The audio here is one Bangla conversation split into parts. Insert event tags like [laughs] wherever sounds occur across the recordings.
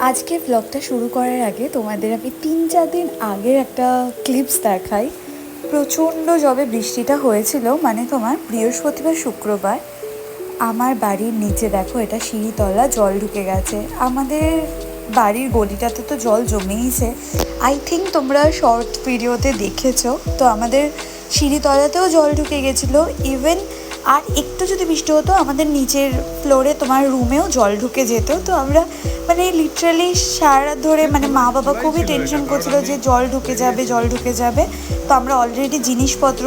আজকে ব্লগটা শুরু করার আগে তোমাদের আমি তিন চার দিন আগের একটা ক্লিপস দেখাই। প্রচণ্ড যবে বৃষ্টিটা হয়েছিল মানে তোমার বৃহস্পতিবার, শুক্রবার। আমার বাড়ির নিচে দেখো, এটা সিঁড়িতলা জল ঢুকে গেছে। আমাদের বাড়ির গলিটাতে তো জল জমেইছে। আই থিঙ্ক তোমরা শর্ট ভিডিওতে দেখেছ। তো আমাদের সিঁড়িতলাতেও জল ঢুকে গেছিল। ইভেন আর একটু যদি বৃষ্টি হতো আমাদের নিচের ফ্লোরে তোমার রুমেও জল ঢুকে যেত। তো আমরা মানে লিটারালি সারা ধরে মানে মা বাবা খুবই টেনশন করছিল যে জল ঢুকে যাবে জল ঢুকে যাবে। তো আমরা অলরেডি জিনিসপত্র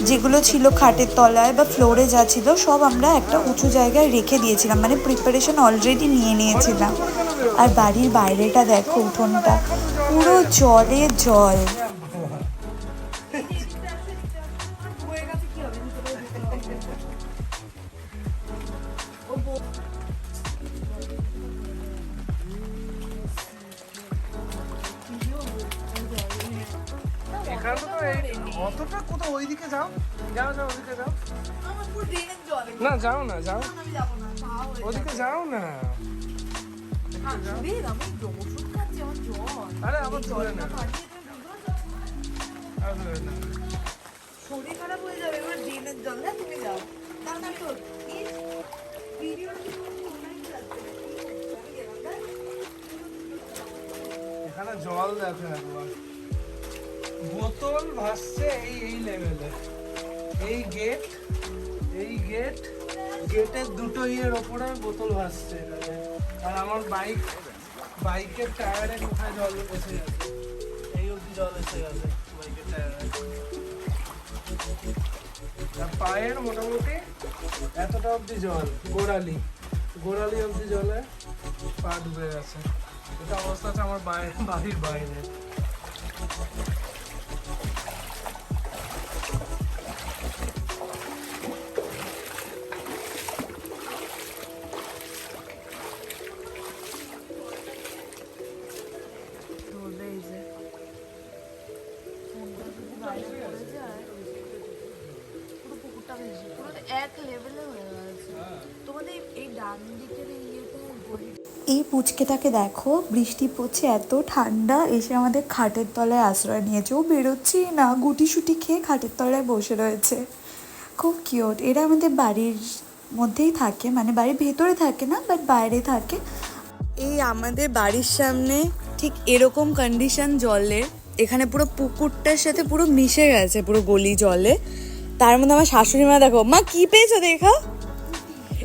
যেগুলো ছিল খাটের তলায় বা ফ্লোরে যা ছিল সব আমরা একটা উঁচু জায়গায় রেখে দিয়েছিলাম। মানে প্রিপারেশন অলরেডি নিয়ে নিয়েছিলাম। আর বাড়ির বাইরেটা দেখো উঠোনটা। পুরো জলে জল। অতটা কোথাও ওইদিকে যাও। যাও যাও ওইদিকে যাও। না যাও না যাও। ওদিকে যাও না। আরে আবার চলে না। শরীর খারাপ হয়ে যাবে এবার ড্রেনের জল। না তুমি যাও। এখানে জল দেখো একবার। বোতল ভাসছে এই এই লেভেলে এই গেট এই গেট গেটের দুটো ইয়ের ওপরে বোতল ভাসছে। আর আমার বাইক বাইকের টায়ারে কোথায় জল এসে গেছে? এই অবধি জল এসে গেছে বাইকের টায়ারে পায়ের মোটামুটি এতটা অবধি জল, গোড়ালি। গোড়ালি অবধি জলে পা ডুবে গেছে। এটা অবস্থা আছে আমার বাইরে বাড়ির বাইরে। এই পুচকেটাকে দেখো, বৃষ্টি পড়ছে, এত ঠান্ডা, এসে আমাদের খাটের তলায় আশ্রয় নিয়েছে। ও বেরোচ্ছেই না গুটি সুটি খেয়ে খাটের তলায় বসে রয়েছে। খুব কিউট এরা আমাদের বাড়ির মধ্যেই থাকে মানে বাড়ির ভেতরে থাকে না বাট বাইরে থাকে। এই আমাদের বাড়ির সামনে ঠিক এরকম কন্ডিশন জলের এখানে পুরো পুকুরটার সাথে পুরো মিশে গেছে, পুরো গলি জলে। তার মধ্যে আমার শাশুড়ি মা, দেখো, মা, কি পেয়েছ দেখা?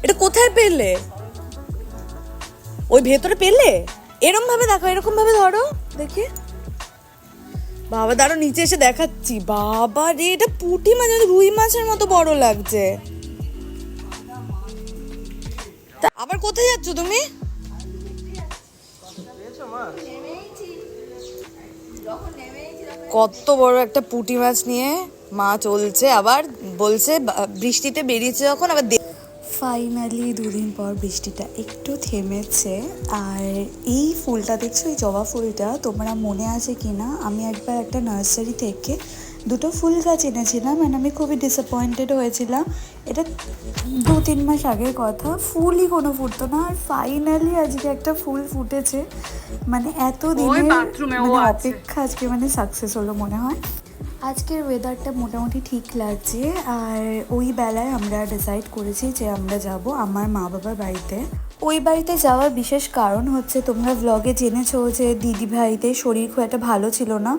এটা কোথায় পেলে? ওই ভেতরে পেলে? এরম ভাবে দেখো এরকম ভাবে ধরো, দেখি। বাবা দাঁড়ো নিচে এসে দেখাচ্ছি। বাবা রে, এটা পুঁটি মাছ রুই মাছের মতো বড় লাগছে। তা আবার কোথায় যাচ্ছ তুমি? কত বড় একটা পুঁটি মাছ নিয়ে। মা চলছে আবার বলছে বৃষ্টিতে বেরিয়েছে যখন আবার ফাইনালি দুদিন পর বৃষ্টিটা একটু থেমেছে আর এই ফুলটা দেখছ এই জবা ফুলটা তোমরা মনে আছে কি না আমি একবার একটা নার্সারি থেকে দুটো ফুল গাছ এনেছিলাম and আমি খুবই ডিসঅ্যাপয়েন্টেড হয়েছিলাম। এটা দু তিন মাস আগের কথা ফুলই কোনো ফুটতো না আর ফাইনালি আজকে একটা ফুল ফুটেছে। মানে এত দিনের মানে অপেক্ষা আজকে মানে সাকসেস হলো মনে হয়। আজকের ওয়েদারটা মোটামুটি ঠিক লাগছে, আর ওই বেলায় আমরা ডিসাইড করেছি যে আমরা যাব আমার মা বাবার বাড়িতে। ওই বাড়িতে যাওয়ার বিশেষ কারণ হচ্ছে তোমরা ব্লগে জেনেছো যে দিদি ভাইদের শরীর খুব একটা ভালো ছিল না।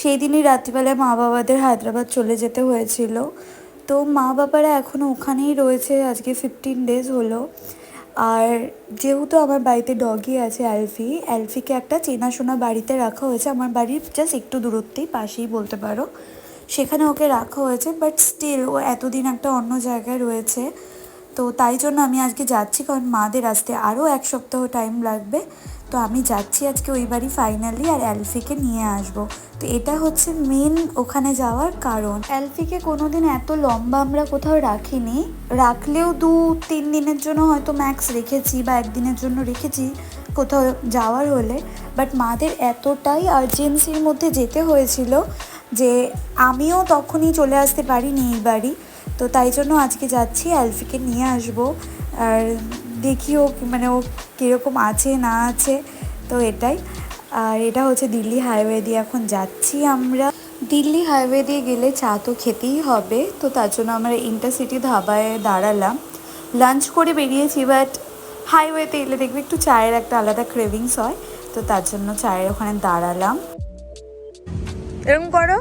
সেই দিনই রাত্রিবেলায় মা বাবাদের হায়দ্রাবাদ চলে যেতে হয়েছিল। তো মা বাবারা এখনও ওখানেই রয়েছে, আজকে ফিফটিন ডেজ হলো। আর যেহেতু আমার বাড়িতে ডগি আছে অ্যালফি অ্যালফিকে একটা চেনাশোনা বাড়িতে রাখা হয়েছে। আমার বাড়ির জাস্ট একটু দূরত্বেই, পাশেই বলতে পারো। সেখানে ওকে রাখা হয়েছে বাট স্টিল ও এতদিন একটা অন্য জায়গায় রয়েছে। তো তাই জন্য আমি আজকে যাচ্ছি, কারণ মাদের আসতে আরও এক সপ্তাহ টাইম লাগবে। তো আমি যাচ্ছি আজকে ওই বাড়ি ফাইনালি আর অ্যালফিকে নিয়ে আসব। তো এটা হচ্ছে মেন ওখানে যাওয়ার কারণ। অ্যালফিকে কোনোদিন এত লম্বা আমরা কোথাও রাখিনি। রাখলেও দু, তিন দিনের জন্য হয়তো ম্যাক্স রেখেছি বা একদিনের জন্য রেখেছি কোথাও যাওয়ার হলে। বাট মাদের এতটাই আর্জেন্সির মধ্যে যেতে হয়েছিল যে আমিও তখনই চলে আসতে পারিনি এই বাড়ি। তো তাই জন্য আজকে যাচ্ছি, অ্যালফিকে নিয়ে আসব। আর দেখি ও মানে ও কীরকম আছে, না আছে। তো এটাই। আর এটা হচ্ছে দিল্লি হাইওয়ে দিয়ে এখন যাচ্ছি আমরা। দিল্লি হাইওয়ে দিয়ে গেলে চা তো খেতেই হবে। তো তার জন্য আমরা ইন্টারসিটি ধাবায় দাঁড়ালাম। লাঞ্চ করে বেরিয়েছি বাট হাইওয়েতে এলে দেখবে একটু চায়ের একটা আলাদা ক্রেভিংস হয়। তো তার জন্য চায়ের ওখানে দাঁড়ালাম। এরকম করো।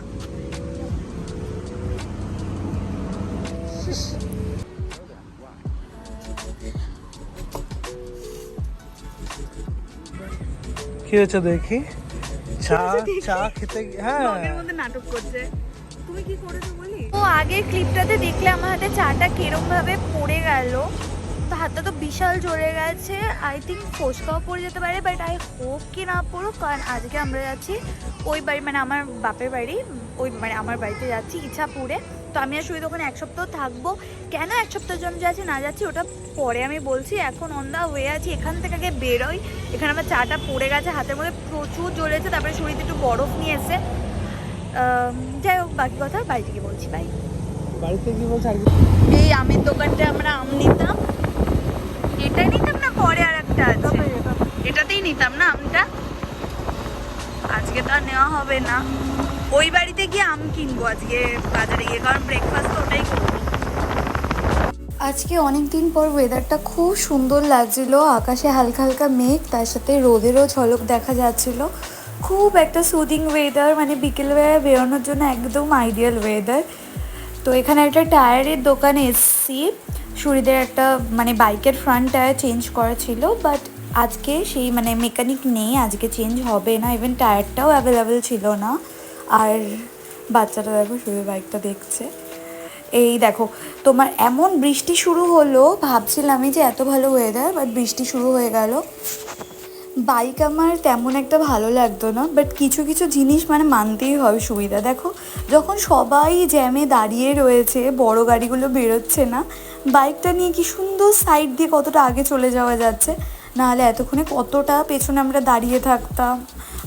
কি হয়েছে দেখি? চা চা খেতে হ্যাঁ। নাটক করছে। তুমি কি করেছ বলি? ও আগের ক্লিপটাতে দেখলে আমার হাতে চাটা কিরম ভাবে পড়ে গেল। তো হাতটা তো বিশাল জ্বলে গেছে। আই থিঙ্ক ফোসকাও পড়ে যেতে পারে বাট আই হোপ কি না পড়ুক কারণ আজকে আমরা যাচ্ছি ওই বাড়ি মানে আমার বাপের বাড়ি ওই মানে আমার বাড়িতে যাচ্ছি ইচ্ছাপুরে তো আমি আর শুধু ওখানে এক সপ্তাহ থাকব। কেন এক সপ্তাহের জন্য যাচ্ছি না যাচ্ছি ওটা পরে আমি বলছি। এখন অন দা হয়ে আছি এখান থেকে আগে বেরোই। এখানে আমার চাটা পড়ে গেছে হাতের মধ্যে প্রচুর জ্বলেছে তারপরে শরীরে একটু বরফ নিয়ে এসে যাই হোক বাকি কথা বাড়ি থেকে বলছি বাই বাড়িতে কি বলছে এই আমের দোকানটা আমরা আম নিতাম। এটা নিতাম না পরে আর একটা আছে? এটাতেই নিতাম না আমটা? আজকে তো নেওয়া হবে না। ওই বাড়িতে গিয়ে আম কিনবো আজকে বাজারে গিয়ে, কারণ ব্রেকফাস্ট ওটাই করব। আজকে অনেক দিন পর ওয়েদারটা খুব সুন্দর লাগছিল, আকাশে হালকা হালকা মেঘ, তার সাথে রোদেরও ঝলক দেখা যাচ্ছিল। খুব একটা সুদিং ওয়েদার মানে বিকেলবেলা বেরোনোর জন্য একদম আইডিয়াল ওয়েদার তো এখানে একটা টায়ারের দোকানে এসছি, সুরিদের একটা মানে বাইকের ফ্রন্ট টায়ার চেঞ্জ করা ছিল বাট আজকে সেই মানে মেকানিক নেই, আজকে চেঞ্জ হবে না ইভেন টায়ারটাও অ্যাভেলেবেল ছিল না। আর বাচ্চাটা দেখো, শুধু বাইকটা দেখছে। এই দেখো, তোমার এমন বৃষ্টি শুরু হলো ভাবছিলামই যে এত ভালো ওয়েদার বাট বৃষ্টি শুরু হয়ে গেল। বাইক আমার তেমন একটা ভালো লাগতো না বাট কিছু কিছু জিনিস মানে মানতেই হবে সুবিধা। দেখো, যখন সবাই জ্যামে দাঁড়িয়ে রয়েছে, বড় গাড়িগুলো বেরোচ্ছে না, বাইকটা নিয়ে কি সুন্দর সাইড দিয়ে কতটা আগে চলে যাওয়া যাচ্ছে। নাহলে এতক্ষণে কতটা পেছনে আমরা দাঁড়িয়ে থাকতাম?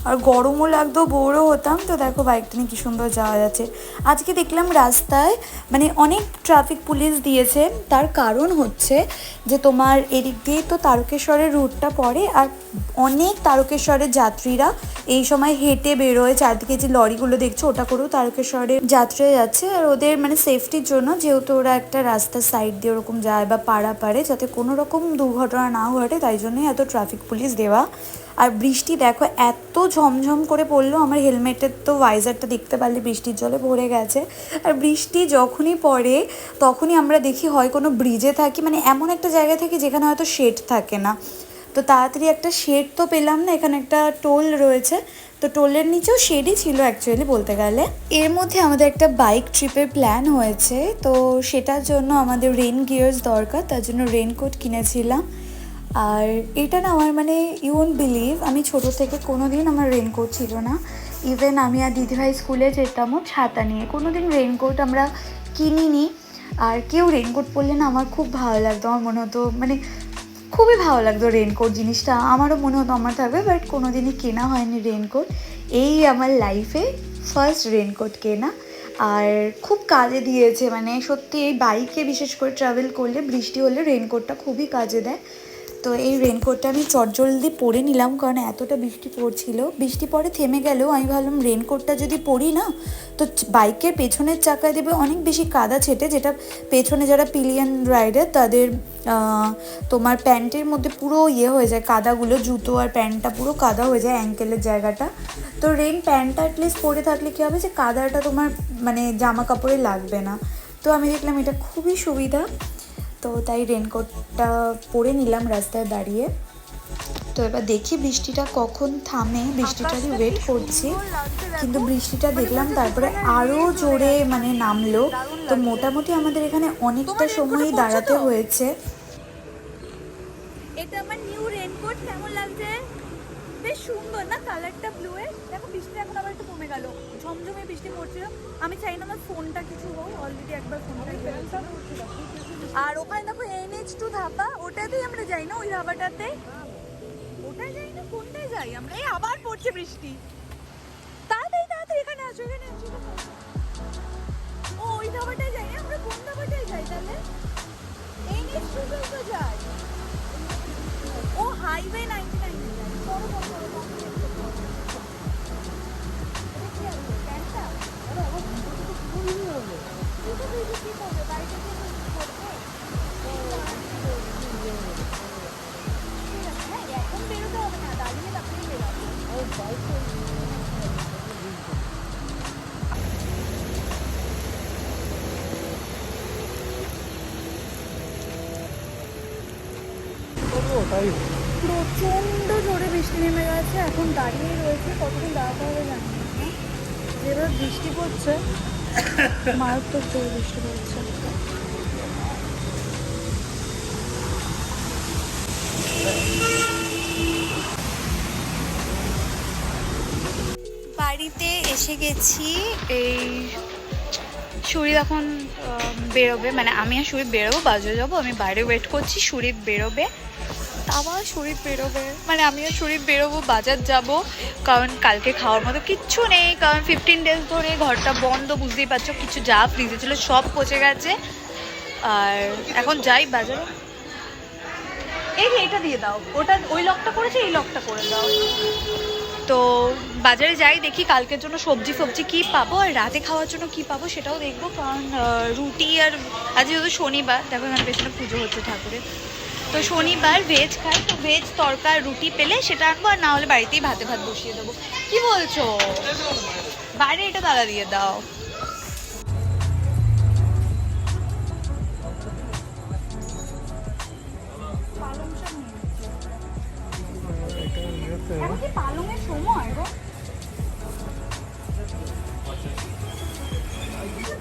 আর গরমও লাগতো বোরও হতাম। তো দেখো বাইকটা নিয়ে কী সুন্দর যাওয়া যাচ্ছে। আজকে দেখলাম রাস্তায় মানে অনেক ট্রাফিক পুলিশ দিয়েছে। তার কারণ হচ্ছে যে তোমার এদিক দিয়ে তো তারকেশ্বরের রুটটা পড়ে আর অনেক তারকেশ্বরের যাত্রীরা এই সময় হেঁটে বেরোয়। চারদিকে যে লরিগুলো দেখছ, ওটা করেও তারকেশ্বরের যাত্রীরা যাচ্ছে। আর ওদের মানে সেফটির জন্য যেহেতু ওরা একটা রাস্তার সাইড দিয়ে ওরকম যায় বা পাড়া পারে যাতে কোনো রকম দুর্ঘটনা না ঘটে, তাই জন্যই এত ট্রাফিক পুলিশ দেওয়া। আর বৃষ্টি দেখো, এত ঝমঝম করে পড়ল, আমার হেলমেটের তো ভাইজারটা দেখতে পারলে বৃষ্টির জলে ভরে গেছে। আর বৃষ্টি যখনই পড়ে, তখনই আমরা দেখি হয় কোনো ব্রিজে থাকি মানে এমন একটা জায়গা থাকি যেখানে হয়তো শেড থাকে না। তো তাড়াতাড়ি একটা শেড তো পেলাম না, এখানে একটা টোল রয়েছে। তো টোলের নিচেও শেডই ছিল অ্যাকচুয়ালি বলতে গেলে। এর মধ্যে আমাদের একটা বাইক ট্রিপের প্ল্যান হয়েছে, তো সেটার জন্য আমাদের রেন গিয়ার্স দরকার, তার জন্য রেনকোট কিনেছিলাম। আর এটা না আমার মানে ইউ ওন্ট বিলিভ আমি ছোট থেকে কোনো দিন আমার রেনকোট ছিল না। ইভেন আমি আর দিদিভাই স্কুলে যেতামও ছাতা নিয়ে। কোনো দিন রেনকোট আমরা কিনিনি। আর কেউ রেনকোট পরলে না আমার খুব ভালো লাগতো। আমার মনে হতো মানে খুবই ভালো লাগতো রেনকোট জিনিসটা। আমারও মনে হতো আমার থাকবে বাট কোনো দিনই কেনা হয়নি রেনকোট এই আমার লাইফে ফার্স্ট রেনকোট কেনা। আর খুব কাজে দিয়েছে মানে সত্যি এই বাইকে বিশেষ করে ট্রাভেল করলে, বৃষ্টি হলে রেনকোটটা খুবই কাজে দেয়। তো এই রেনকোটটা আমি চটজলদি পরে নিলাম কারণ এতটা বৃষ্টি পড়ছিল। বৃষ্টি পরে থেমে গেলেও আমি ভাবলাম রেনকোটটা যদি পরি না, তো বাইকের পেছনের চাকায় দেবে অনেক বেশি কাদা ছেটে, যেটা পেছনে যারা পিলিয়ন রাইডার তাদের তোমার প্যান্টের মধ্যে পুরো ইয়ে হয়ে যায়, কাদাগুলো, জুতো আর প্যান্টটা পুরো কাদা হয়ে যায় অ্যাঙ্কেলের জায়গাটা। তো রেন প্যান্টটা অ্যাটলিস্ট পরে থাকলে কী হবে যে কাদাটা তোমার মানে জামা কাপড়ে লাগবে না। তো আমি দেখলাম এটা খুবই সুবিধা। তো তাই রেনকোটটা পরে নিলাম রাস্তায় দাঁড়িয়ে। তো এবার দেখি বৃষ্টিটা কখন থামে বৃষ্টিটারই ওয়েট করছি। কিন্তু বৃষ্টিটা দেখলাম তারপরে আরও জোরে মানে নামলো। তো মোটামুটি আমাদের এখানে অনেকটা সময়ই দাঁড়াতে হয়েছে। এটা আমার নিউ রেনকোট কেমন লাগছে? বেশ সুন্দর না কালারটা ব্লু এর দেখো বৃষ্টি এখন আবার একটু কমে গেল। ঝমঝমে বৃষ্টি পড়ছিল। আমি চাই না আমার ফোনটা কিছু হোক অলরেডি একবার ফোনটা আর ওখানে দেখো এন এইচ টু ধাবা ওটাতেই আমরা যাই না? ওই ধাবাটাতে ওটা যাই না? কোনটা যাই আমরা? এই আবার পড়ছে বৃষ্টি। তাড়াতাড়ি তাড়াতাড়ি, এখানে আসো এখানে আসো ও, ওই ধাবাটাই যাই না? আমরা কোন ধাবাটাই যাই তাহলে? এন এইচ টু তো যাই। ও হাইওয়ে নাইনটি নাইন বড় বড় কি হবে বাড়িতে গেছে এখন দাঁড়িয়ে রয়েছে কতদিন দাঁড়াতে হবে জানি না। যেভাবে বৃষ্টি পড়ছে, মারাত্মক জোরে বৃষ্টি পড়ছে। বাড়িতে এসে গেছি, এই সুরিত এখন বেরোবে মানে আমি আর সুরিত বেরোবো বাজারে যাব, আমি বাইরে ওয়েট করছি সুরিত বেরোবে। আবার শরীর বেরোবে। মানে আমিও শরীর বেরোবো, বাজার যাব, কারণ কালকে খাওয়ার মতো কিচ্ছু নেই, কারণ ফিফটিন ডেজ ধরে ঘরটা বন্ধ, বুঝতেই পারছ, কিছু যা ফ্রিজে ছিল সব পচে গেছে। আর এখন যাই বাজারে। এই এটা দিয়ে দাও, ওটা ওই লকটা করেছে, এই লকটা করে দাও। তো বাজারে যাই, দেখি কালকের জন্য সবজি ফবজি কি পাবো, আর রাতে খাওয়ার জন্য কি পাবো সেটাও দেখব, কারণ রুটি আর আজ যেহেতু শনিবার, দেখো এখানে পেছনে পুজো হচ্ছে ঠাকুরের। তো শনিবার ভেজ খাই, তো ভেজ তরকার রুটি পেলে সেটা আনব আর না হলে বাড়িতেই ভাতে ভাত বসিয়ে দেবো। কি বলছো? বাইরে এটা তালা দিয়ে দাও। পালংয়ের সময়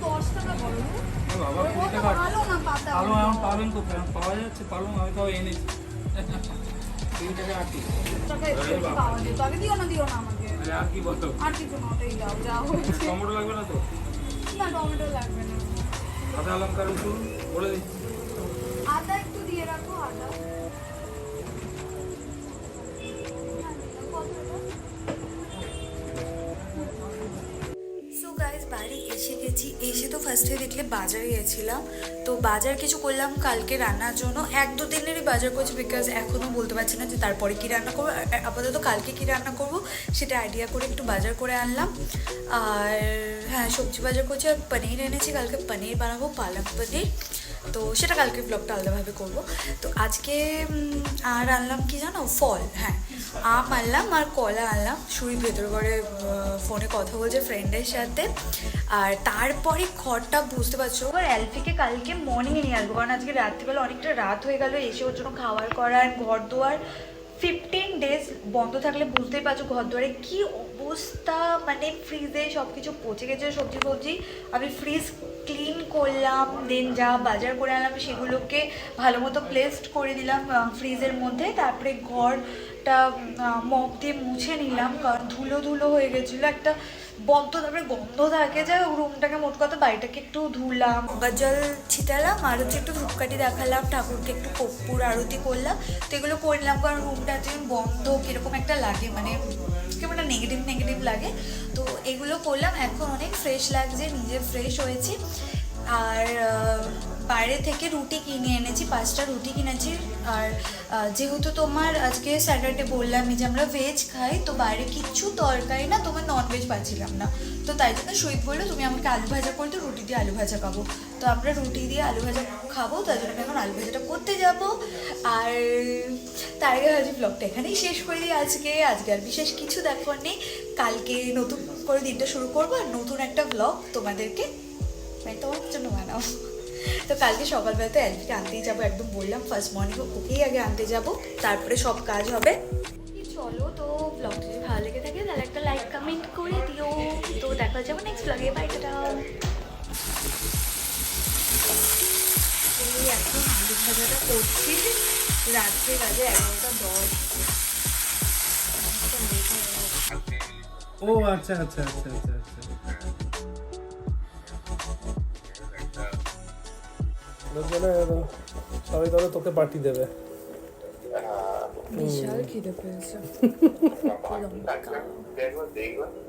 দশ টাকা বলো বাবা না পাতা? পালং এখন পালং কোথায় পাওয়া যাচ্ছে পালং আমি তাও এনেছি। তিন টাকা আটি টাকা আরে কি বলো? টমেটো লাগবে না তো? না টমেটো লাগবে না। কাঁচা লঙ্কা রসুন বলে দিচ্ছি। আদা একটু দিয়ে রাখো আদা। বাড়ি এসে গেছি এসে তো ফার্স্টে দেখলে বাজারে গেছিলাম তো বাজার কিছু করলাম, কালকে রান্নার জন্য। এক দু দিনেরই বাজার করছি বিকজ এখনও বলতে পারছি না যে তারপরে কী রান্না করব। আপাতত কালকে কী রান্না করব, সেটা আইডিয়া করে একটু বাজার করে আনলাম। আর হ্যাঁ সবজি বাজার করছি, আর পনির এনেছি, কালকে পনির বানাবো, পালক পনির। তো সেটা কালকে ব্লগটা আলাদাভাবে করব। তো আজকে আর আনলাম কি জানো? ফল হ্যাঁ। আম আনলাম আর কলা আনলাম। শুরু ভেতর করে ফোনে কথা বলছে ফ্রেন্ডের সাথে। আর তারপরে খড়টা বুঝতে পারছ? আর অ্যালফিকে কালকে মর্নিংয়ে নিয়ে আসব। কারণ আজকে রাত্রিবেলা অনেকটা রাত হয়ে গেল। এসে ওর জন্য খাওয়ার করার, ঘর দুয়ার ফিফটিন ডেজ বন্ধ থাকলে বুঝতেই পারছ ঘর দুয়ারে কী অবস্থা? মানে ফ্রিজে সব কিছু পচে গেছে সবজি ফবজি। আমি ফ্রিজ ক্লিন করলাম দেন যা বাজার করে আনলাম সেগুলোকে ভালো মতো প্লেসড করে দিলাম ফ্রিজের মধ্যে। তারপরে ঘরটা মপ দিয়ে মুছে নিলাম, কারণ ধুলো ধুলো হয়ে গেছিল একটা বদ্ধ তারপরে গন্ধ থাকে যে রুমটাকে মোট কথা বাড়িটাকে একটু ধুলাম। গঙ্গার জল ছিটালাম, আর হচ্ছে একটু ধূপকাঠি দেখালাম, ঠাকুরকে একটু কর্পূর আরতি করলাম। তো এগুলো করলাম কারণ রুমটা হচ্ছে বন্ধ, কীরকম একটা লাগে মানে কেমন একটা নেগেটিভ নেগেটিভ লাগে। তো এগুলো করলাম, এখন অনেক ফ্রেশ লাগছে, নিজে ফ্রেশ হয়েছি। আর বাইরে থেকে রুটি কিনে এনেছি, পাঁচটা রুটি কিনেছি। আর যেহেতু তোমার আজকে স্যাটারডে বললামই যে আমরা ভেজ খাই, তো বাইরে কিচ্ছু তরকারি না তোমার নন ভেজ পাচ্ছিলাম না। তো তাই জন্য শহীদ বলল, তুমি আমাকে আলু ভাজা করে দিও, রুটি দিয়ে আলু ভাজা খাব। তো আমরা রুটি দিয়ে আলু ভাজা খাব, তাই জন্য আমি এখন আলু ভাজাটা করতে যাব। আর তার আগে আজ ব্লগটা এখানেই শেষ করে দিই আজকে। আজকে আর বিশেষ কিছু দেখার নেই। কালকে নতুন করে দিনটা শুরু করব, আর নতুন একটা ব্লগ তোমাদেরকে মানে তোমার জন্য বানাও তো কালকে সকালবেলা তো অ্যালফিকে আনতেই যাব একদম বললাম ফার্স্ট মর্নিং ওকেই আগে আনতে যাব তারপরে সব কাজ হবে। চলো তো ব্লগটা যদি ভালো লেগে থাকে তাহলে একটা লাইক কমেন্ট করে দিও। তো দেখা যাব নেক্সট ব্লগে বাই টাটা এই এখন আলু ভাজাটা করছি রাত্রে বাজে এগারোটা দশ। ও আচ্ছা আচ্ছা আচ্ছা আচ্ছা আচ্ছা। লোকজনে সবাই তাহলে তোকে পার্টি দেবে। বিশাল খিদে পেয়েছে। [laughs]